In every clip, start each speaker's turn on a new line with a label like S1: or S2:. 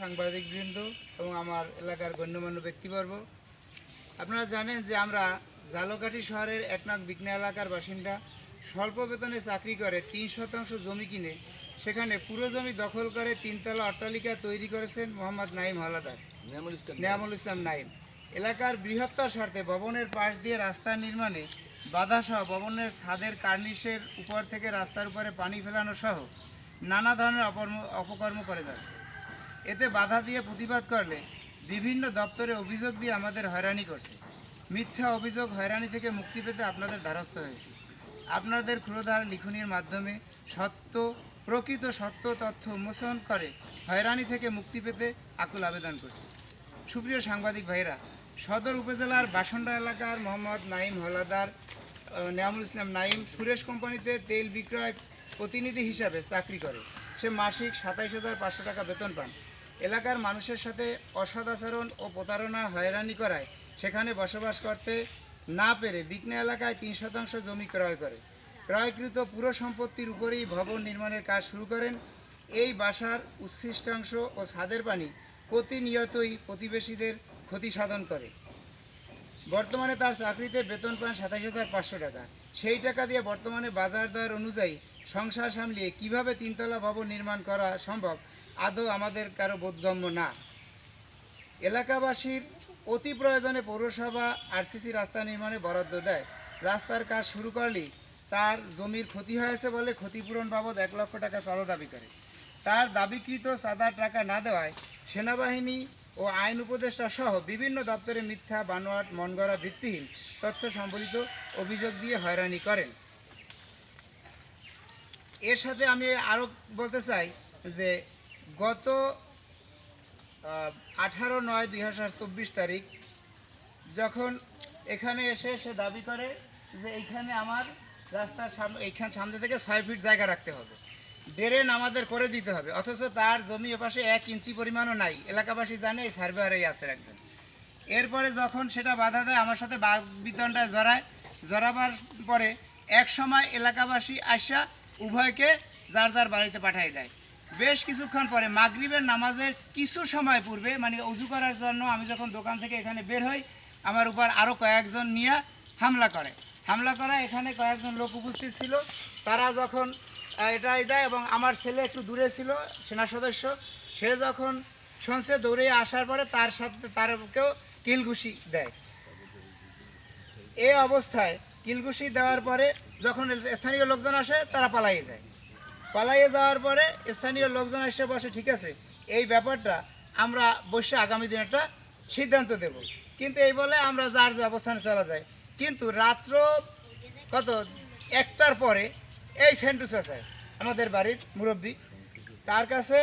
S1: সাংবাদিকবৃন্দ এবং আমার এলাকার গণ্যমান্য ব্যক্তিবর্গ আপনারা জানেন যে আমরা জালকাঠি শহরের এক নং বিঘ্না এলাকার বাসিন্দা। স্বল্প বেতনে চাকরি করে তিন শতাংশ জমি কিনে সেখানে পুরো জমি দখল করে তিনতলা অট্টালিকা তৈরি করেছেন মোহাম্মদ নাইম হালাদার নিয়ামুল ইসলাম নাইম এলাকার বৃহত্তর স্বার্থে ভবনের পাশ দিয়ে রাস্তা নির্মাণে বাধাসহ ভবনের ছাদের কার্নিশের উপর থেকে রাস্তার উপরে পানি ফেলানো সহ নানা ধরনের অপর্ম অপকর্ম করে যাচ্ছে। এতে বাধা দিয়ে প্রতিবাদ করলে বিভিন্ন দপ্তরে অভিযোগ দিয়ে আমাদের হয়রানি করছে। মিথ্যা অভিযোগ হয়রানি থেকে মুক্তি পেতে আপনাদের দ্বারস্থ হয়েছি। আপনাদের ক্ষুরধার লিখনির মাধ্যমে সত্য, প্রকৃত সত্য তথ্য উন্মোচন করে হয়রানি থেকে মুক্তি পেতে আকুল আবেদন করছি। সুপ্রিয় সাংবাদিক ভাইরা সদর উপজেলার বাসন্ডা এলাকার মোহাম্মদ নাইম হলাদার নিয়ামুল ইসলাম নাইম সুরেশ কোম্পানিতে তেল বিক্রয় প্রতিনিধি হিসাবে চাকরি করে। সে মাসিক সাতাইশ হাজার পাঁচশো টাকা বেতন পান। এলাকার মানুষের সাথে অসদাচরণ ও প্রতারণা হয়রানি করায় সেখানে বসবাস করতে না পেরে বিঘ্ন এলাকায় তিন শতাংশ জমি ক্রয় করে। ক্রয়কৃত পুরো সম্পত্তির উপরেই ভবন নির্মাণের কাজ শুরু করেন। এই বাসার উচ্ছিষ্টাংশ ও ছাদের পানি প্রতিনিয়তই প্রতিবেশীদের ক্ষতি সাধন করে। বর্তমানে তার চাকরিতে বেতন পান সাতাশ হাজার পাঁচশো টাকা। সেই টাকা দিয়ে বর্তমানে বাজার দর অনুযায়ী সংসার সামলিয়ে কীভাবে তিনতলা ভবন নির্মাণ করা সম্ভব আদৌ আমাদের কারও বোধগম্য না। এলাকাবাসীর অতি প্রয়োজনে পৌরসভা আরসিসি রাস্তা নির্মাণে বরাদ্দ দেয়। রাস্তার কাজ শুরু করলেই তার জমির ক্ষতি হয়েছে বলে ক্ষতিপূরণ বাবদ এক লক্ষ টাকা চাঁদা দাবি করে। তার দাবিকৃত চাঁদার টাকা না দেওয়ায় সেনাবাহিনী ও আইন উপদেষ্টা সহ বিভিন্ন দপ্তরে মিথ্যা, বানোয়াট, মনগড়া, ভিত্তিহীন তথ্য সম্বলিত অভিযোগ দিয়ে হয়রানি করেন। এর সাথে আমি আরও বলতে চাই যে গত আঠারো নয় দুই তারিখ, যখন এখানে এসে সে দাবি করে যে এইখানে আমার রাস্তার সামনে, এইখান সামনে থেকে ছয় ফিট জায়গা রাখতে হবে। ড্রেন আমাদের করে দিতে হবে, অথচ তার জমি এপাশে এক ইঞ্চি পরিমাণও নাই। এলাকাবাসী জানে এই সার্ভেয়ারেই আছে একজন। এরপরে যখন সেটা বাধা দেয়, আমার সাথে বাঘ বিতণ্ডায় জড়ায়, জড়াবার পরে এক সময় এলাকাবাসী আসা উভয়কে যার যার বাড়িতে পাঠিয়ে দেয়। বেশ কিছুক্ষণ পরে মাগরিবের নামাজের কিছু সময় পূর্বে মানে অজু করার জন্য আমি যখন দোকান থেকে এখানে বের হই, আমার উপর আরও কয়েকজন নিয়ে হামলা করে। হামলা করা এখানে কয়েকজন লোক উপস্থিত ছিল। তারা যখন এটাই দেয় এবং আমার ছেলে একটু দূরে ছিল, সেনা সদস্য, সে যখন শুনছে দৌড়ে আসার পরে তার সাথে, তারকেও কিলঘুষি দেয়। এই অবস্থায় কিলঘুষি দেওয়ার পরে যখন স্থানীয় লোকজন আসে, তারা পালাইয়ে যায়। পালাইয়ে যাওয়ার পরে স্থানীয় লোকজন এসে বসে ঠিক আছে এই ব্যাপারটা আমরা বসে আগামী দিন একটা সিদ্ধান্ত দেব। কিন্তু এই বলে আমরা যার যে অবস্থানে চলা যায় কিন্তু রাত্র কত? একটার পরে এই সেন্টু চাচায় আমাদের বাড়ির মুরব্বী তার কাছে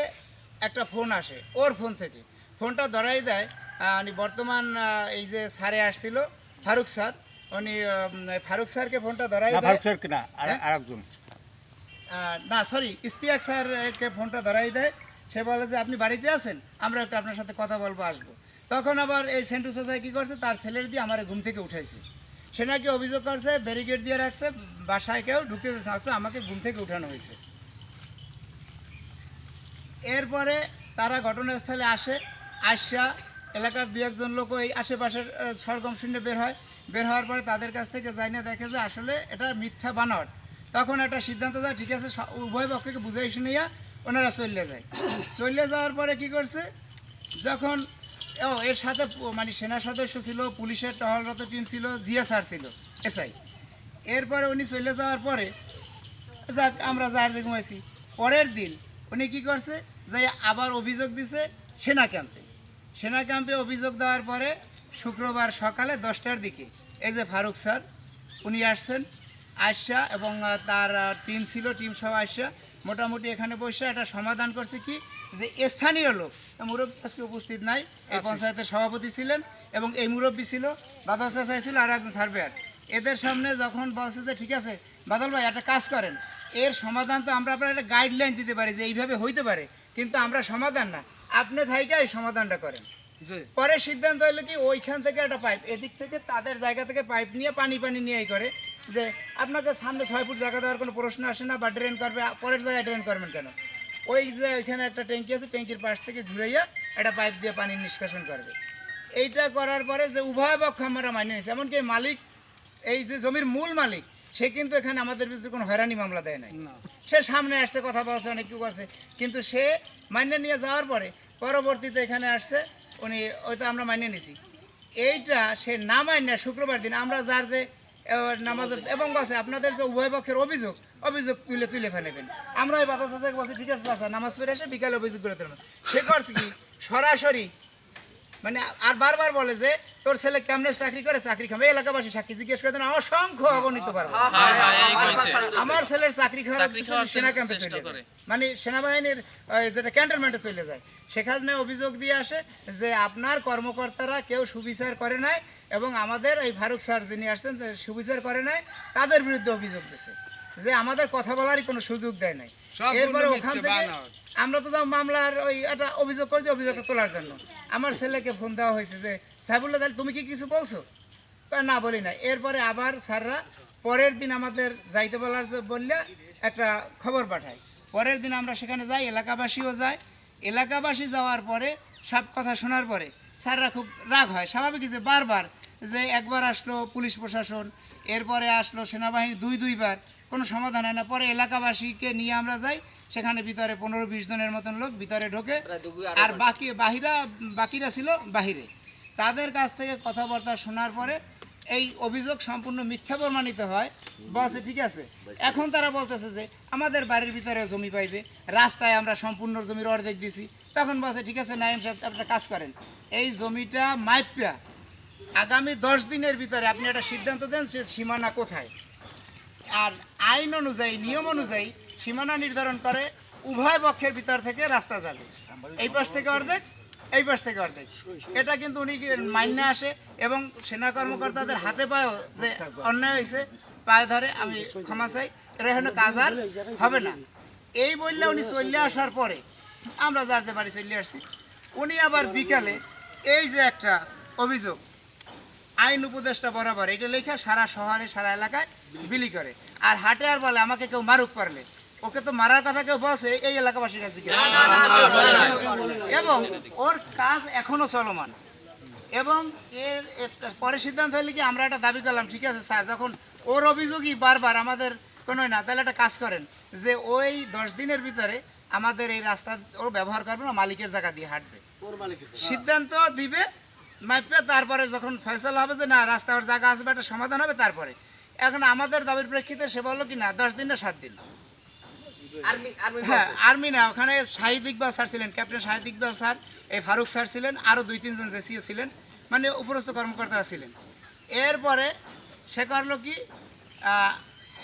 S1: একটা ফোন আসে ওর ফোন থেকে। ফোনটা ধরাই দেয় উনি বর্তমান এই যে স্যারে আসছিল ফারুক স্যার উনি ফারুক স্যারকে ফোনটা ধরাই দেয়।
S2: ফারুক স্যার কিনা
S1: হ্যাঁ?
S2: আরেকজন।
S1: না সরি ইস্তিয়াক স্যারকে ফোনটা ধরাই দেয়। সে বলে যে, আপনি বাড়িতে আছেন? আমরা একটু আপনার সাথে কথা বলব, আসব। তখন আবার এই সেন্টু চাচাই কী করছে, তার ছেলের দিয়ে আমার ঘুম থেকে উঠাইছে। সে নাকি অভিযোগ করছে ব্যারিকেড দিয়ে রাখছে, বাসায় কেউ ঢুকতে চাচ্ছে, আমাকে ঘুম থেকে উঠানো হয়েছে। এরপরে তারা ঘটনাস্থলে আসে আসা এলাকার দু একজন লোক ওই আশেপাশের সরগম শূন্য বের হয়। বের হওয়ার পরে তাদের কাছ থেকে যাই না দেখে যে আসলে এটা মিথ্যা বানট তখন একটা সিদ্ধান্ত যায় ঠিক আছে উভয় পক্ষকে বুঝাই শুনিয়া ওনারা চলে যায়। চলে যাওয়ার পরে কি করছে? যখন, ও, এর সাথে মানে সেনা সদস্য ছিল, পুলিশের টহলরত টিম ছিল জিএসআর ছিল, এসআই। এরপরে উনি চলে যাওয়ার পরে, যাক, আমরা যার যে ঘুমাইছি। পরের দিন উনি কি করছে? যে আবার অভিযোগ দিছে সেনা ক্যাম্পে। সেনা ক্যাম্পে অভিযোগ দেওয়ার পরে শুক্রবার সকালে দশটার দিকে এই যে ফারুক স্যার, উনি আসছেন। আসা এবং তার টিম ছিল টিম সহ আসা মোটামুটি এখানে বসে একটা সমাধান করছে কি? যে স্থানীয় লোক মুরব্বী আজকে উপস্থিত নাই এই পঞ্চায়েতের সভাপতি ছিলেন এবং এই মুরব্বী ছিল বাদল চাচাই ছিল আর একজন সার্ভেয়ার। এদের সামনে যখন বলছে যে ঠিক আছে বাদল ভাই একটা কাজ করেন। এর সমাধান তো আমরা আপনার একটা গাইডলাইন দিতে পারি যে এইভাবে হইতে পারে কিন্তু আমরা সমাধান না। আপনি থাইকে এই সমাধানটা করেন। পরে সিদ্ধান্ত হলো কি ওইখান থেকে একটা পাইপ এদিক থেকে তাদের জায়গা থেকে পাইপ নিয়ে পানি পানি নিয়ে করে। যে আপনাকে সামনে ছয় ফুট জায়গা দেওয়ার কোনো প্রশ্ন আসে না বা ড্রেন করবে পরের জায়গায় ড্রেন করবেন কেন? ওই যে ওইখানে একটা ট্যাঙ্কি আছে ট্যাঙ্কির পাশ থেকে ঘুরাইয়া একটা পাইপ দিয়ে পানি নিষ্কাশন করবে। এইটা করার পরে যে উভয় পক্ষ আমরা মানিয়ে নিয়েছি এমনকি মালিক এই যে জমির মূল মালিক সে কিন্তু এখানে আমাদের বিরুদ্ধে কোনো হয়রানি মামলা দেয় নাই। সে সামনে আসছে কথা বলছে অনেক কিছু করছে কিন্তু সে মান্য নিয়ে যাওয়ার পরে পরবর্তীতে এখানে আসছে উনি ওই তো আমরা মানিয়ে নিছি এইটা সে না মান্য শুক্রবার দিন আমরা যার যে নামাজের এবং বাসে আপনাদের যে উভয় পক্ষের অভিযোগ অভিযোগ তুলে তুলে ফেলেবেন। আমরা ওই বাতাস বলছি ঠিক আছে নামাজ পড়ে এসে বিকালে অভিযোগ করে তুলবেন। সে করছে কি? সরাসরি মানে আর বারবার বলে যে তোর ছেলে কেমনে চাকরি করে চাকরি খাবে? এলাকাবাসী সাক্ষী জিজ্ঞেস করে অসংখ্য অগণিত পারব
S2: হ্যাঁ, হ্যাঁ, এই কইছে।
S1: আমার ছেলের চাকরি খাওয়ার
S2: চাকরি
S1: উদ্দেশ্যে
S2: খাওয়ার
S1: সেনা ক্যাম্পে চলে যায়। মানে সেনাবাহিনীর যেটা ক্যান্টনমেন্টে চলে যায়। সেখানে অভিযোগ দিয়ে আসে যে আপনার কর্মকর্তারা কেউ সুবিচার করে নাই এবং আমাদের এই ফারুক স্যার যিনি আসছেন সুবিচার করে নাই তাদের বিরুদ্ধে অভিযোগ দিছে। যে আমাদের কথা বলারই কোনো সুযোগ দেয় নাই। এরপরে ওখান থেকে আমরা তো যাও মামলার ওই একটা অভিযোগ করছি, অভিযোগটা তোলার জন্য। আমার ছেলেকে ফোন দেওয়া হয়েছে যে সাহেবুল্লাহ তাহলে তুমি কি কিছু বলছো? তা না, বলি না এরপরে আবার স্যাররা পরের দিন আমাদের যাইতে বলার বললে একটা খবর পাঠায়। পরের দিন আমরা সেখানে যাই, এলাকাবাসীও যায়। এলাকাবাসী যাওয়ার পরে সব কথা শোনার পরে স্যাররা খুব রাগ হয়। স্বাভাবিক যে বারবার যে একবার আসলো পুলিশ প্রশাসন, এরপরে আসলো সেনাবাহিনী দুই, দুইবার। কোনো সমাধান হয় না। পরে এলাকাবাসীকে নিয়ে আমরা যাই। সেখানে ভিতরে পনেরো বিশ জনের মতন লোক ভিতরে ঢোকে। আর বাকি বাহিরা বাকিরা ছিল বাহিরে। তাদের কাছ থেকে কথাবার্তা শোনার পরে এই অভিযোগ সম্পূর্ণ মিথ্যা প্রমাণিত হয়। বসে ঠিক আছে? এখন তারা বলতেছে যে আমাদের বাড়ির ভিতরে জমি পাইবে। রাস্তায় আমরা সম্পূর্ণ জমির অর্ধেক দিছি। তখন বলছে ঠিক আছে নাইম সাহেব আপনারা কাজ করেন। এই জমিটা মাইপিয়া আগামী দশ দিনের ভিতরে আপনি একটা সিদ্ধান্ত দেন সে সীমানা কোথায়। আর আইন অনুযায়ী নিয়ম অনুযায়ী সীমানা নির্ধারণ করে, উভয় পক্ষের ভিতর থেকে রাস্তা যাবে এই পাশ থেকে অর্ধেক, এই পাশ থেকে অর্ধেক। এটা কিন্তু উনি মান্য আসে এবং সেনা কর্মকর্তাদের হাতে পায়েও যে অন্যায় হয়েছে, পায়ে ধরে আমি ক্ষমা চাই এটা এখানে কাজ আর হবে না। এই বললে উনি চলে আসার পরে, আমরা যার যে বাড়ি চলে আসছি, উনি আবার বিকালে এই যে একটা অভিযোগ, আইন উপদেষ্টা বরাবর, এটা লেখা সারা শহরে, সারা এলাকায় বিলি করে। আর হাটে আর বলে, আমাকে কেউ মারুক পারলে। ওকে তো মারার কথা কেউ বলছে এই এলাকাবাসীর কাছে এবং ওর কাজ এখনও চলমান এবং এর পরে সিদ্ধান্ত হলে কি আমরা একটা দাবি করলাম ঠিক আছে স্যার যখন ওর অভিযোগই বারবার আমাদের কোনো না তাহলে একটা কাজ করেন যে ওই দশ দিনের ভিতরে আমাদের এই রাস্তা ও ব্যবহার করবে না মালিকের জায়গা দিয়ে হাঁটবে সিদ্ধান্ত দিবে মাপবে তারপরে যখন ফয়সলা হবে যে না রাস্তা ওর জায়গা আসবে একটা সমাধান হবে তারপরে এখন আমাদের দাবির প্রেক্ষিতে সে বলল কি না দশ দিন না সাত দিন হ্যাঁ আর্মি না ওখানে শাহিদ ইকবাল স্যার ছিলেন ক্যাপ্টেন শাহিদ ইকবাল স্যার এই ফারুক স্যার ছিলেন আরও দুই তিনজন জেসিও ছিলেন মানে উপরস্থ কর্মকর্তারা ছিলেন। এরপরে সে করল কি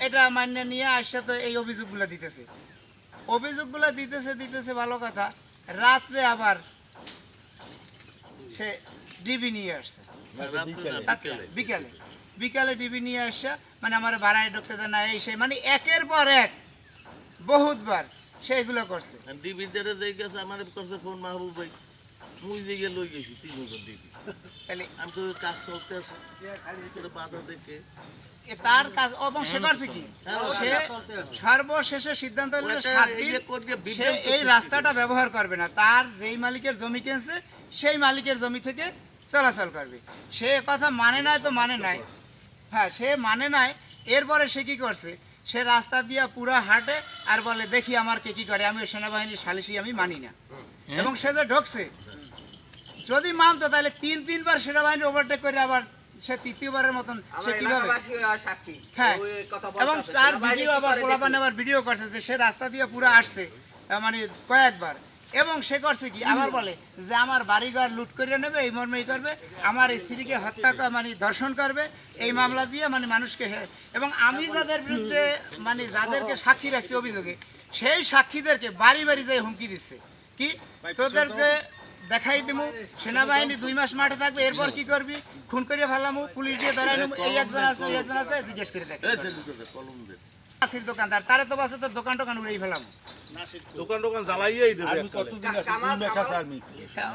S1: এটা মান্য নিয়ে আসছে তো এই অভিযোগগুলো দিতেছে। অভিযোগগুলো দিতেছে দিতেছে ভালো কথা রাত্রে আবার সে ডিবি নিয়ে আসছে। রাত্রে, বিকালে। বিকালে। ডিবি নিয়ে আসছে মানে আমার ভাড়ায় ঢুকতে দেয় না এই সেই মানে একের পর এক বহুতবার সে এগুলো করছে
S3: ডিবিটারে যাই গেছে আমার করছে ফোন মাহবুব ভাই। মুই দিকে লই গেছি তিন জন ডিবি
S1: তাহলে
S3: আমি তো কাজ চলতে আছে। বাধা দেখে।
S1: তার কাজ করছে কি? সর্বশেষে সিদ্ধান্ত যে
S3: যে
S1: সে এই রাস্তাটা ব্যবহার করবে না। তার যেই মালিকের জমি কিনছে সেই মালিকের জমি থেকে চলাচল করবে। সে কথা মানে নাই তো মানে নাই। হ্যাঁ সে মানে নাই। এরপরে সে কি করছে? সে রাস্তা দিয়ে পুরা হাঁটে আর বলে দেখি আমার কে কি করে আমি সেনাবাহিনীর সালিসি আমি মানি না। এবং সে যে ঢুকছে যদি মানতো তাহলে তিন তিনবার সেনাবাহিনী ওভারটেক করে আবার সে তৃতীয়বারের মতন সে কীভাবে? হ্যাঁ। এবং তার ভিডিও আবার পোলাপানে আবার ভিডিও করছে যে সে রাস্তা দিয়ে পুরো আসছে মানে কয়েকবার। এবং সে করছে কি? আবার বলে যে আমার বাড়িঘর লুট করে নেবে এই মর্মে করবে আমার স্ত্রীকে হত্যা মানে ধর্ষণ করবে এই মামলা দিয়ে মানে মানুষকে এবং আমি যাদের বিরুদ্ধে মানে যাদেরকে সাক্ষী রাখছি অভিযোগে সেই সাক্ষীদেরকে বাড়ি বাড়ি যেয়ে হুমকি দিচ্ছে। কি? তোদেরকে দেখাই দিমু সেনাবাহিনী দুই মাস মাঠে থাকবে এরপর কি করবি? খুন করে ফেলামু পুলিশ দিয়ে ধরাই নেব এই একজন আছে ওই একজন আছে জিজ্ঞেস করে দেখ। দোকানদার তারে তো বাসে তোর দোকান টোকান উড়েই ফেলাম।
S4: দোকান টোকান জ্বালাইয়াই দেবে
S5: আমি কতদিন দুই আছে আমি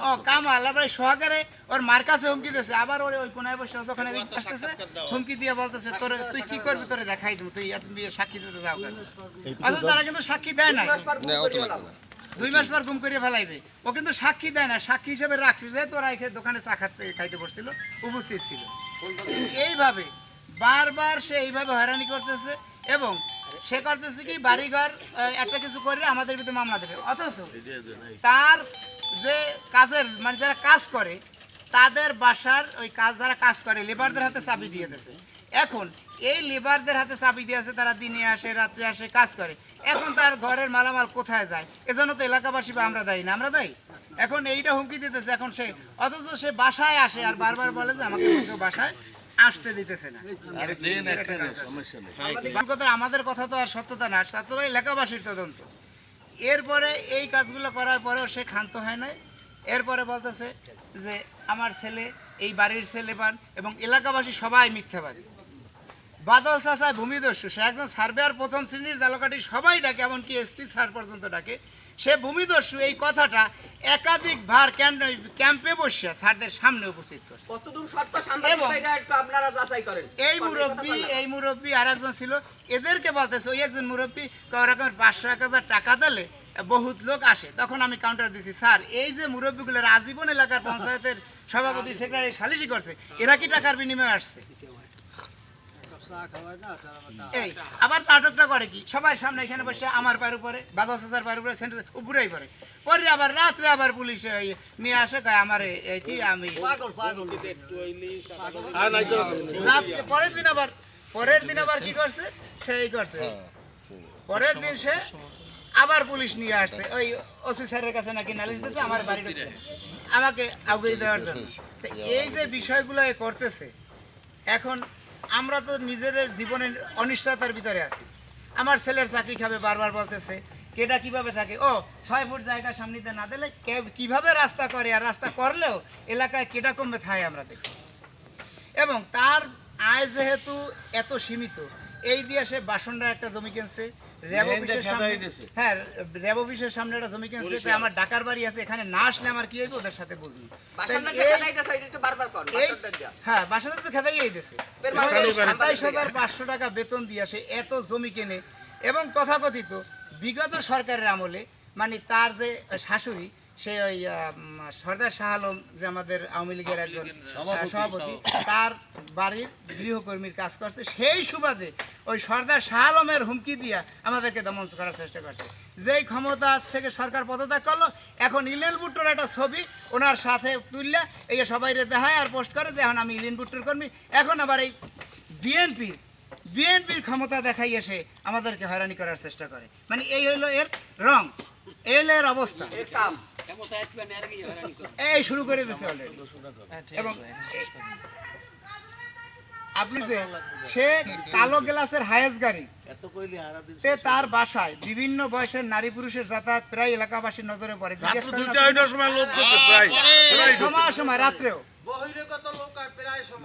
S1: ও কামাল আবার সহকারে ওর মার কাছে হুমকি দিয়েছে। আবার ওরে ওই কোনায় বসে যখন আসতেছে হুমকি দিয়ে বলতেছে তোর তুই কি করবি? তোরে দেখাই দেবো। তুই বিয়ে সাক্ষী দিতে যাও অথচ তারা কিন্তু সাক্ষী দেয় নাই দুই মাস পর গুম করে ফেলাইবে। ও কিন্তু সাক্ষী দেয় না। সাক্ষী হিসেবে রাখছে যে তোরা দোকানে চা খাসতে খাইতে বসছিল উপস্থিত ছিল। এইভাবে বারবার সে এইভাবে হয়রানি করতেছে এবং সে করতেছে কি, বাড়িঘর একটা কিছু করে আমাদের ভিতরে মামলা দেবে। অথচ তার যে কাজের মানে যারা কাজ করে, তাদের বাসার ওই কাজ যারা কাজ করে লেবারদের হাতে চাবি দিয়ে দিয়েছে। এখন এই লেবারদের হাতে চাবি দিয়েছে তারা দিনে আসে, রাত্রে আসে, কাজ করে। এখন তার ঘরের মালামাল কোথায় যায়? এজন্য তো এলাকাবাসী বা আমরা দায়ী না, আমরা দায়ী। এখন এইটা হুমকি দিতেছে, এখন সে অথচ সে বাসায় আসে আর বারবার বলে যে আমাকে বাসায় আসতে দিতেছে না। আমাদের কথা তো আর সত্যতা না। তার তো এলাকাবাসীর তদন্ত এরপরে এই কাজগুলো করার পরেও সে ক্ষান্ত হয় নাই। এরপরে বলতেছে যে আমার ছেলে এই বাড়ির ছেলে পান এবং এলাকাবাসী সবাই মিথ্যাবাদী। বাদল চাষায় ভূমিদস্যু সে একজন সার্ভেয়ার প্রথম শ্রেণির জালকাঠি সবাই ডাকে এমনকি এসপি স্যার পর্যন্ত ডাকে। সে ভূমিদস্যু এই কথাটা একাধিক ভার ক্যাম্পে বসিয়া স্যারদের সামনে উপস্থিত করছে। এই মুরব্বী এই মুরব্বী আর একজন ছিল এদেরকে বলতেছে ওই একজন মুরব্বী রকমের পাঁচশো এক হাজার টাকা দিলে বহুত লোক আসে। তখন আমি কাউন্টার দিছি স্যার এই যে মুরব্বীগুলো আজীবন এলাকার পঞ্চায়েতের সভাপতি সেক্রেটারি সালিশি করছে এরা কি টাকার বিনিময়ে আসছে? এই আবার নাটকটা করে কি? সবাই সামনে এখানে বসে আমার পায়ের উপরে বা দশ হাজার পায়ের উপরে সেন্টার উপরেই পরে পরে আবার রাত্রে আবার পুলিশ নিয়ে আসে কয় আমার এই- কি আমি? পরের দিন আবার পরের দিন আবার কি করছে? সেই করছে। পরের দিন সে আবার পুলিশ নিয়ে আসছে। ওই ওসি স্যারের কাছে নাকি নালিশ দিয়েছে আমার বাড়িটা আমাকে আগুয়ে দেওয়ার জন্য। এই যে বিষয়গুলো এ করতেছে এখন আমরা তো নিজের জীবনের অনিশ্চয়তার ভিতরে আছি। আমার ছেলের চাকরি খাবে, বারবার বলতেছে কেটা কীভাবে থাকে? ও, ছয় ফুট জায়গা সামনেতে না দিলে কীভাবে রাস্তা করে? আর রাস্তা করলেও এলাকায় কেটা কমবে থাকে আমরা দেখি। এবং তার আয় যেহেতু এত সীমিত, এই দিয়ে সে বাসনরা একটা জমি কিনছে র্যাব অফিসের সামনে হ্যাঁ র্যাব অফিসের সামনে একটা জমি কিনছে আমার ডাকার বাড়ি আছে এখানে না আসলে আমার কি হইবে ওদের সাথে বুঝবি। হ্যাঁ বাসাটা তো খেদাই দিয়েছে। সাতাইশ হাজার পাঁচশো টাকা বেতন দিয়ে সে এত জমি কেনে। এবং তথাকথিত বিগত সরকারের আমলে মানে তার যে শাশুড়ি সে ওই সর্দার শাহ আলম যে আমাদের আওয়ামী লীগের একজন সভাপতি তার বাড়ির গৃহকর্মীর কাজ করছে। সেই সুবাদে ওই সর্দার শাহ আলমের হুমকি দিয়া আমাদেরকে দমন করার চেষ্টা করছে। যেই ক্ষমতা থেকে সরকার পদত্যাগ করল এখন ইলেন বুট্টোর একটা ছবি ওনার সাথে তুললে এই সবাই রে দেখায় আর পোস্ট করে যে এখন আমি ইলেন বুট্টোর কর্মী। এখন আবার এই বিএনপির বিএনপির ক্ষমতা দেখাই এসে আমাদেরকে হয়রানি করার চেষ্টা করে। মানে এই হলো এর রং এই হলো এর অবস্থা।
S2: এর কাম।
S1: এই শুরু করে দিয়েছে অলরেডি এবং আপনি যে সে কালো গ্লাসের হায়েস গাড়ি
S3: এত কইলি হারা দিস
S1: তে তার বাসায় বিভিন্ন বয়সের নারী পুরুষের যাতায়াত প্রায় এলাকাবাসীর নজরে পড়ে।
S4: সময়।
S1: সময় সময় রাত্রেও।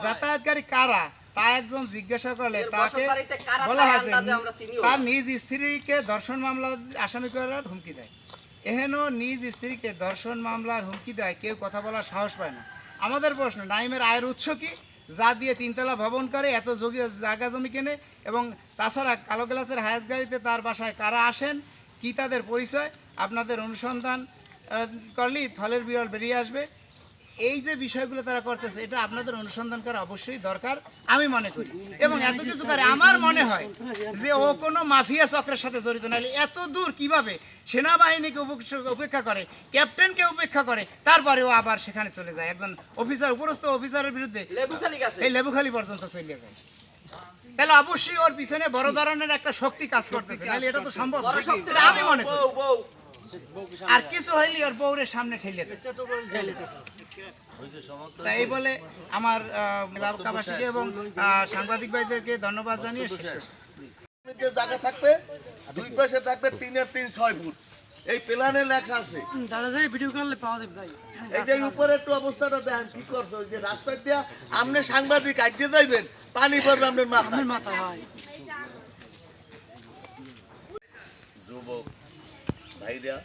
S1: যাতায়াতকারী কারা? তা একজন জিজ্ঞাসা করলে তাকে বলা হয় তার নিজ স্ত্রীকে দর্শন মামলা আসামি করার হুমকি দেয়। এহেন নিজ স্ত্রীকে দর্শন মামলার হুমকি দেয়, কেউ কথা বলার সাহস পায় না। আমাদের প্রশ্ন, নাইমের আয়ের উৎস কি? যা দিয়ে তিনতলা ভবন করে, এত যোগী জায়গা জমি কেনে? এবং তাছাড়া কালো গ্লাসের হায়াস গাড়িতে তার বাসায় কারা আসেন? কি তাদের পরিচয়? আপনাদের অনুসন্ধান করলেই থলের বিরল বেরিয়ে আসবে। এই যে বিষয়গুলো তারা করতেছে এটা আপনাদের অনুসন্ধান করা অবশ্যই দরকার আমি মনে করি। এবং এত কিছু করে আমার মনে হয় যে ও কোনো মাফিয়া চক্রের সাথে জড়িত নাহলে এত দূর কীভাবে সেনাবাহিনীকে উপেক্ষা করে ক্যাপ্টেনকে উপেক্ষা করে তারপরেও আবার সেখানে চলে যায়। একজন অফিসার উপরস্থ অফিসারের বিরুদ্ধে এই লেবুখালি পর্যন্ত চলে যায়। তাহলে অবশ্যই ওর পিছনে বড় ধরনের একটা শক্তি কাজ করতেছে। নাহলে এটা তো সম্ভব আমি মনে করি। আর কিছু হইলে ওর বউরের সামনে ঠেলে দেয়। তাই বলে আমার এলাকাবাসীকে এবং সাংবাদিক ভাইদেরকে ধন্যবাদ জানিয়ে শেষ করছি।
S3: জায়গা থাকবে দুই পাশে থাকবে তিনের তিন ছয় ফুট। এই প্ল্যানে লেখা আছে।
S6: দাদা যাই ভিডিও করলে পাওয়া যাবে ভাই।
S3: এই যে উপরে একটু অবস্থাটা দেখেন কি করছ? যে রাস্তায় দিয়া আপনি সাংবাদিক আজকে যাইবেন পানি পড়বে আপনার মাথায়।
S6: আমার মাথা ভাই।
S3: যুবক ভাইরা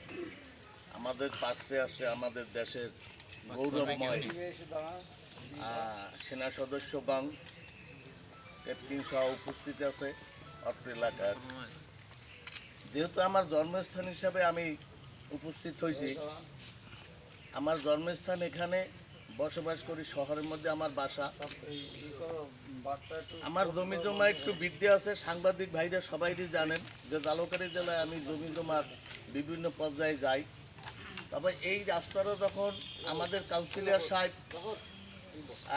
S3: আমাদের পাশে আছে আমাদের দেশের গৌরবময় সেনা সদস্যগণ ক্যাপ্টেন সহ উপস্থিত আছে অত্র এলাকার। যেহেতু আমার জন্মস্থান হিসাবে আমি উপস্থিত হয়েছি আমার জন্মস্থান এখানে বসবাস করি শহরের মধ্যে আমার বাসা। আমার জমি জমা একটু বৃদ্ধি আছে সাংবাদিক ভাইরা সবাইই জানেন যে জালকারি জেলায় আমি জমি জমার বিভিন্ন পর্যায়ে যাই। তবে এই রাস্তারও যখন আমাদের কাউন্সিলর সাহেব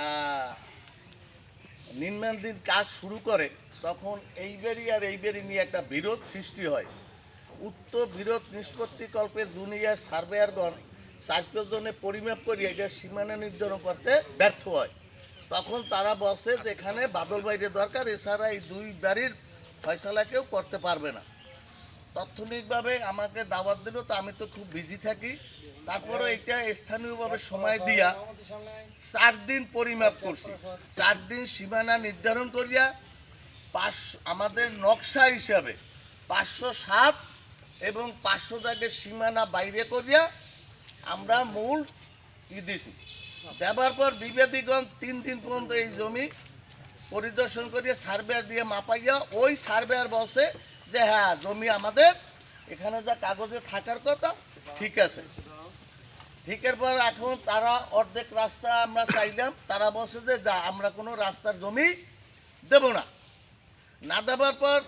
S3: আহ, নির্মাণাধীন কাজ শুরু করে তখন এইবারই আর এইবারই নিয়ে একটা বিরোধ সৃষ্টি হয়। উক্ত বিরোধ নিষ্পত্তি কল্পে জুনিয়র সার্ভেয়ারগণ চারজনে পরিমাপ করি এটা সীমানা নির্ধারণ করতে ব্যর্থ হয়। তখন তারা বলছে যে এখানে বাদল বাইরে দরকার এছাড়া এই দুই বাড়ির ফয়সালা কেউ করতে পারবে না। তাৎক্ষণিকভাবে আমাকে দাওয়াত দিল, তো আমি তো খুব বিজি থাকি। তারপরে এটা স্থানীয়ভাবে সময় দিয়া চার দিন পরিমাপ করছি। চার দিন সীমানা নির্ধারণ করিয়া পাঁচ, আমাদের নকশা হিসাবে পাঁচশো সাত এবং পাঁচশো জায়গায় সীমানা বাইরে করিয়া আমরা মূল ই দিছি। দেবার পর বিবাদীগণ তিন দিন পর্যন্ত এই জমি পরিদর্শন করিয়া সার্ভেয়ার দিয়ে মাপাইয়া ওই সার্ভেয়ার বলছে যে হ্যাঁ জমি আমাদের, এখানে যা কাগজে থাকার কথা, ঠিক আছে। ঠিকের পর এখন তারা অর্ধেক রাস্তা আমরা চাইলাম, তারা বলছে যে যা, আমরা কোনো রাস্তার জমি দেব না। না দেওয়ার পর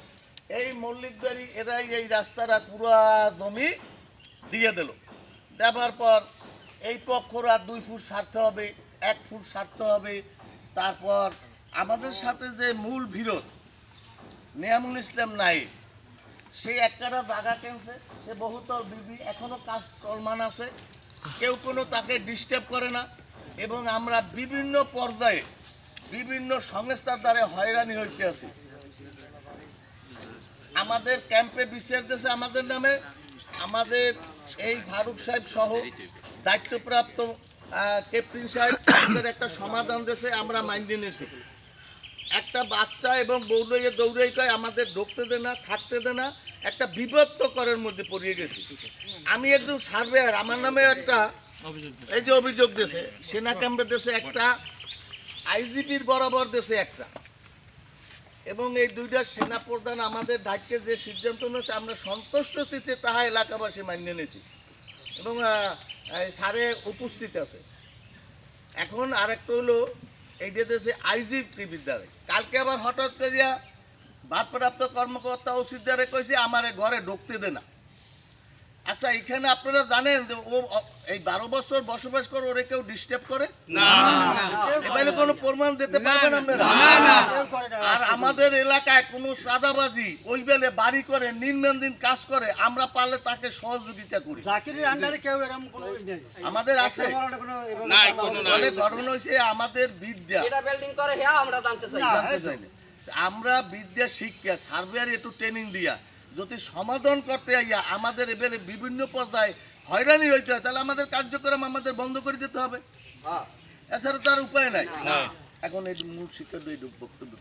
S3: এই মল্লিক বাড়ি, এরাই এই রাস্তার আর পুরো জমি দিয়ে দিল। দেওয়ার পর এই পক্ষর দুই ফুট সারতে হবে, এক ফুট সারতে হবে। তারপর আমাদের সাথে যে মূল বিরোধ, নিয়ামুল ইসলাম নাই সেই একটারা জায়গা কিনছে সে বহুতল বিবি এখনও কাজ চলমান আছে। কেউ কোনো তাকে ডিস্টার্ব করে না। এবং আমরা বিভিন্ন পর্যায়ে বিভিন্ন সংস্থার দ্বারা হয়রানি হইতে আছি। আমাদের ক্যাম্পে বিচার দিয়েছে আমাদের নামে। আমাদের এই ফারুক সাহেব সহ দায়িত্বপ্রাপ্ত আহ, ক্যাপ্টেন সাহেব একটা সমাধান দেশে আমরা মাইন্ডে নিয়েছি। একটা বাচ্চা এবং বৌড়াইয়ে দৌড়াই কয়, আমাদের ঢুকতে দে না, থাকতে দে না, একটা বিভক্ত করার মধ্যে পড়িয়ে গেছি। আমি একজন সার্ভেয়ার, আমার নামে একটা এই যে অভিযোগ দেশে সেনা ক্যাম্পে দেশে একটা, আইজিপির বরাবর দেশে একটা। এবং এই দুইটা সেনা প্রধান আমাদের ঢাককে যে সিদ্ধান্ত নিয়েছে, আমরা সন্তুষ্ট চিত্তে তাহা এলাকাবাসী মান্য নিয়েছি। এবং স্যারে উপস্থিত আছে। এখন আরেকটা হলো এইটা দেশে আইজিপি বিদ্যালয় কালকে আবার হঠাৎ করিয়া ভারপ্রাপ্ত কর্মকর্তা ওসিদারে কইছে, আমার ঘরে ঢুকতে দে না। আচ্ছা এখানে আপনারা জানেন যে ও এই বারো বছর বসবাস করে ওরে কেউ ডিস্টার্ব করে? এবারে কোনো প্রমাণ দিতে পারবেন আপনারা? আর আমাদের এলাকায় কোনো সাদাবাজি ওই বেলে বাড়ি করে কাজ করে আমরা পারলে তাকে সহযোগিতা করি।
S6: জাকিরের আন্ডারে কেউ এরকম কোনো ই নেই।
S3: আমাদের আছে। ঘটনা হয়েছে আমাদের বিদ্যা।
S2: এটা বিল্ডিং করে হ্যাঁ আমরা জানতে চাই।
S3: জানতে চাই না। আমরা বিদ্যা শিক্ষা সার্ভেয়ার একটু ট্রেনিং দিয়া। যদি সমাধান করতে আইয়া আমাদের এবারে বিভিন্ন পর্যায়ে হয়রানি হইতে হয় তাহলে আমাদের কার্যক্রম আমাদের বন্ধ করে দিতে হবে।
S2: হ্যাঁ।
S3: এছাড়া তার উপায় নাই। এখন এই মূল শিক্ষা বক্তব্য